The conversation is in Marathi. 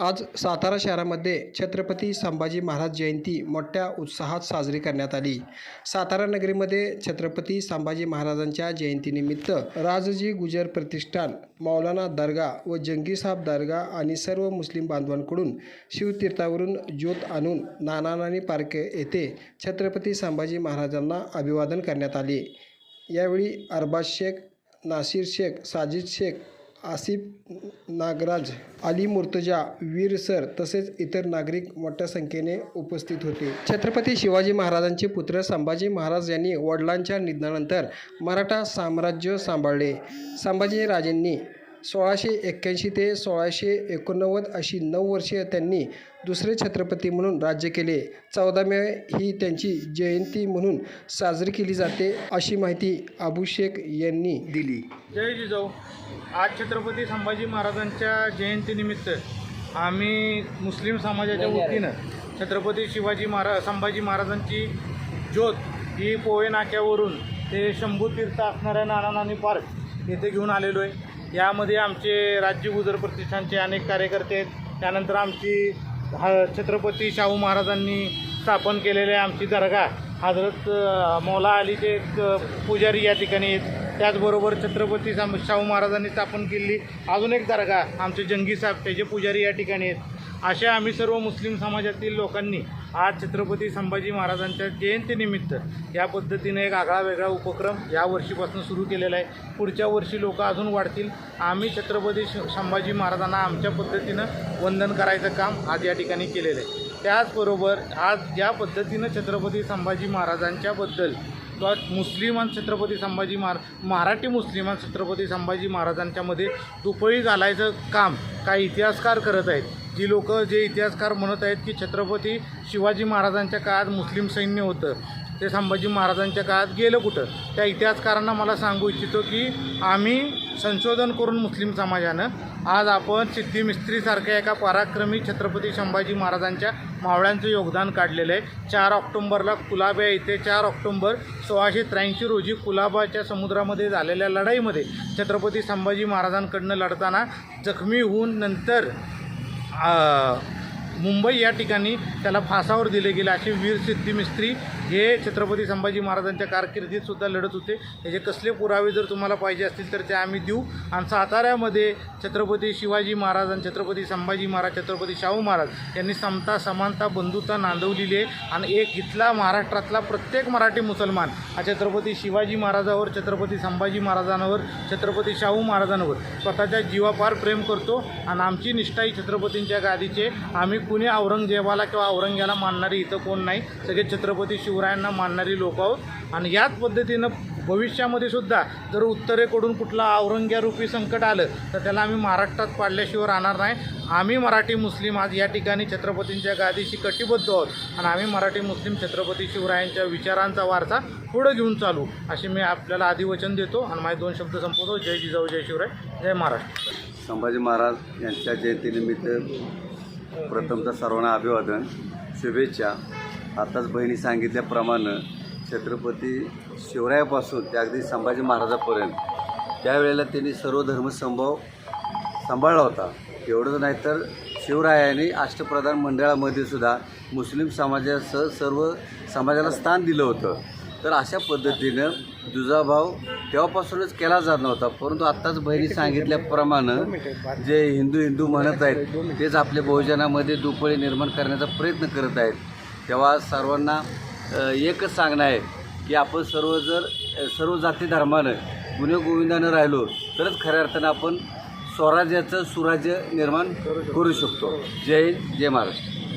आज सातारा शहरामध्ये छत्रपती संभाजी महाराज जयंती मोठ्या उत्साहात साजरी करण्यात आली. सातारा नगरीमध्ये छत्रपती संभाजी महाराजांच्या जयंतीनिमित्त राजजी गुजर प्रतिष्ठान मौलाना दर्गा व जंगीसाहेब दर्गा आणि सर्व मुस्लिम बांधवांकडून शिवतीर्थावरून ज्योत आणून नाना नानी पार्क येथे छत्रपती संभाजी महाराजांना अभिवादन करण्यात आले. यावेळी अरबाज शेख नासिर शेख साजिद शेख आसिफ नागराज अली मुर्तजा वीर सर तसेच इतर नागरिक मोठ्या संख्येने उपस्थित होते. छत्रपती शिवाजी महाराजांचे पुत्र संभाजी महाराज यांनी वडिलांच्या निधनानंतर मराठा साम्राज्य सांभाळले. संभाजीराजेंनी सोळाशे एक्क्याऐंशी ते सोळाशे एकोणनव्वद अशी नऊ वर्षे त्यांनी दुसरे छत्रपती म्हणून राज्य केले. चौदा मे ही त्यांची जयंती म्हणून साजरी केली जाते अशी माहिती अभिषेक यांनी दिली. जय जिजाऊ. आज छत्रपती संभाजी महाराजांच्या जयंतीनिमित्त आम्ही मुस्लिम समाजाच्या वतीनं छत्रपती शिवाजी महाराज संभाजी महाराजांची ज्योत ही पोहे नाक्यावरून ते शंभू तीर्थ असणाऱ्या नाना नानी पार्क येथे घेऊन आलेलो आहे. यामध्ये आमचे राज्य गुजर प्रतिष्ठानचे अनेक कार्यकर्ते आहेत. त्यानंतर आमची ह छत्रपती शाहू महाराजांनी स्थापन केलेले आमची दर्गा हजरत मौला अलीचे एक पुजारी या ठिकाणी आहेत. त्याचबरोबर छत्रपती साम शाहू महाराजांनी स्थापन केलेली अजून एक दर्गा आमचे जंगी साहेब त्याचे पुजारी या ठिकाणी आहेत. अशा आम्ही सर्व मुस्लिम समाजातील लोकांनी आज छत्रपती संभाजी महाराजांच्या जयंतीनिमित्त या पद्धतीने एक आगळा वेगळा उपक्रम या वर्षीपासून सुरू केलेला आहे. पुढच्या वर्षी लोक अजून वाढतील. आम्ही छत्रपती श- संभाजी महाराजांना आमच्या पद्धतीनं वंदन करायचं काम आज या ठिकाणी केलेलं आहे. त्याचबरोबर आज ज्या पद्धतीनं छत्रपती संभाजी महाराजांच्याबद्दल किंवा मुस्लिमान छत्रपती संभाजी महाराज मराठी मुस्लिमान छत्रपती संभाजी महाराजांच्यामध्ये दुपळी घालायचं काम काही इतिहासकार करत आहेत. जी लोक जे इतिहासकार म्हणत आहेत की छत्रपती शिवाजी महाराजांच्या काळात मुस्लिम सैन्य होतं ते संभाजी महाराजांच्या काळात गेलं कुठं? त्या इतिहासकारांना मला सांगू इच्छितो की आम्ही संशोधन करून मुस्लिम समाजानं आज आपण सिद्धी मिस्त्रीसारख्या एका पराक्रमी छत्रपती संभाजी महाराजांच्या मावळ्यांचं योगदान काढलेलं आहे. चार ऑक्टोंबरला कुलाबा येथे चार ऑक्टोंबर सोळाशे त्र्याऐंशी रोजी कुलाबाच्या समुद्रामध्ये झालेल्या लढाईमध्ये छत्रपती संभाजी महाराजांकडनं लढताना जखमी होऊन नंतर मुंबई या ठिकाणी त्याला फासावर दिले गेले असे वीर सिद्धी मिस्त्री हे छत्रपती संभाजी महाराजांच्या कारकिर्दीत सुद्धा लढत होते. त्याचे कसले पुरावे जर तुम्हाला पाहिजे असतील तर ते आम्ही देऊ. आणि साताऱ्यामध्ये छत्रपती शिवाजी महाराज आणि छत्रपती संभाजी महाराज छत्रपती शाहू महाराज यांनी समता समानता बंधुता नांदवलेली आहे. आणि एक इथला महाराष्ट्रातला प्रत्येक मराठी मुसलमान हा छत्रपती शिवाजी महाराजावर छत्रपती संभाजी महाराजांवर छत्रपती शाहू महाराजांवर स्वतःच्या जीवापार प्रेम करतो. आणि आमची निष्ठा ही छत्रपतींच्या गादीचे आम्ही कुणी औरंगजेबाला किंवा औरंग्याला मानणारी इथं कोण नाही. सगळे छत्रपती शिव शिवरायांना मानणारी लोक आहोत. आणि याच पद्धतीनं भविष्यामध्ये सुद्धा जर उत्तरेकडून कुठला औरंग्यारूपी संकट आलं तर त्याला आम्ही महाराष्ट्रात पाडल्याशिवाय राहणार नाही. आम्ही मराठी मुस्लिम आज या ठिकाणी छत्रपतींच्या गादीशी कटिबद्ध आहोत. आणि आम्ही मराठी मुस्लिम छत्रपती शिवरायांच्या विचारांचा वारसा पुढं घेऊन चालू असे मी आपल्याला अधिवचन देतो. आणि माझे दोन शब्द संपवतो. जय जिजाऊ जय शिवराय जय महाराष्ट्र. संभाजी महाराज यांच्या जयंतीनिमित्त प्रथमतः सर्वांना अभिवादन शुभेच्छा. आताच बहिणी सांगितल्याप्रमाणे छत्रपती शिवरायापासून ते अगदी संभाजी महाराजापर्यंत त्यावेळेला त्यांनी सर्व धर्मसंभाव सांभाळला होता. एवढंच नाही तर शिवरायांनी अष्टप्रधान मंडळामध्ये सुद्धा मुस्लिम समाजासह सर्व समाजाला स्थान दिलं होतं. तर अशा पद्धतीनं दुजाभाव तेव्हापासूनच केला जात नव्हता. परंतु आत्ताच बहिणी सांगितल्याप्रमाणे जे हिंदू हिंदू म्हणत आहेत तेच आपल्या बहुजनामध्ये दुपळी निर्माण करण्याचा प्रयत्न करत आहेत. तेव्हा सर्वांना एकच सांगणं आहे की आपण सर्व जर सर्व जाती धर्मानं गुन्हेगोविंदानं राहिलो तरच खऱ्या अर्थानं आपण स्वराज्याचं सुराज्य निर्माण करू शकतो. जय हिंद जय महाराष्ट्र.